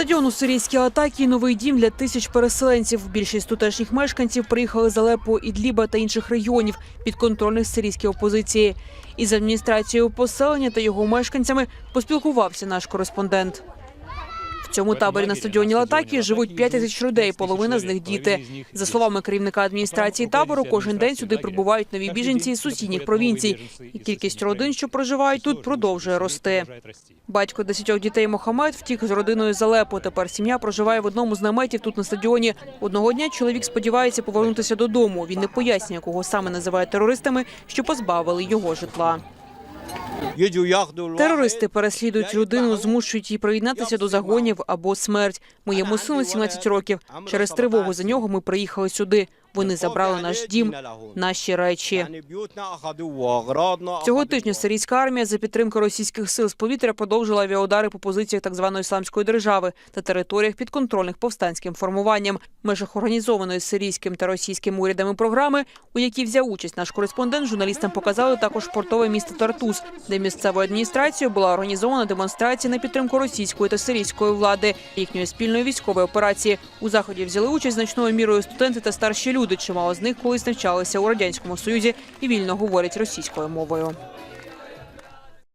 Стадіон у сирійській атаки новий дім для тисяч переселенців. Більшість тутешніх мешканців приїхали з Алепо, Ідліба та інших регіонів підконтрольних сирійській опозиції. Із адміністрацією поселення та його мешканцями поспілкувався наш кореспондент. Цьому таборі на стадіоні Латакі живуть 5 тисяч людей, половина з них діти. За словами керівника адміністрації табору, кожен день сюди прибувають нові біженці з сусідніх провінцій. І кількість родин, що проживають тут, продовжує рости. Батько десятьох дітей Мохамед втік з родиною з Алепо. Тепер сім'я проживає в одному з наметів тут на стадіоні. Одного дня чоловік сподівається повернутися додому. Він не пояснює, кого саме називають терористами, що позбавили його житла. Терористи переслідують людину, змушують її приєднатися до загонів або смерть. Моєму сину 17 років. Через тривогу за нього ми приїхали сюди. Вони забрали наш дім, наші речі. Цього тижня сирійська армія за підтримки російських сил з повітря продовжила авіаудари по позиціях так званої ісламської держави та територіях підконтрольних повстанським формуванням. В межах організованої сирійським та російським урядами програми, у якій взяв участь наш кореспондент, журналістам показали також портове місто Тартус, де місцевою адміністрацією була організована демонстрація на підтримку російської та сирійської влади, їхньої спільної військової операції. У заході взяли участь значною мірою студенти та старші люди. Чимало з них колись навчалися у радянському союзі і вільно говорять російською мовою.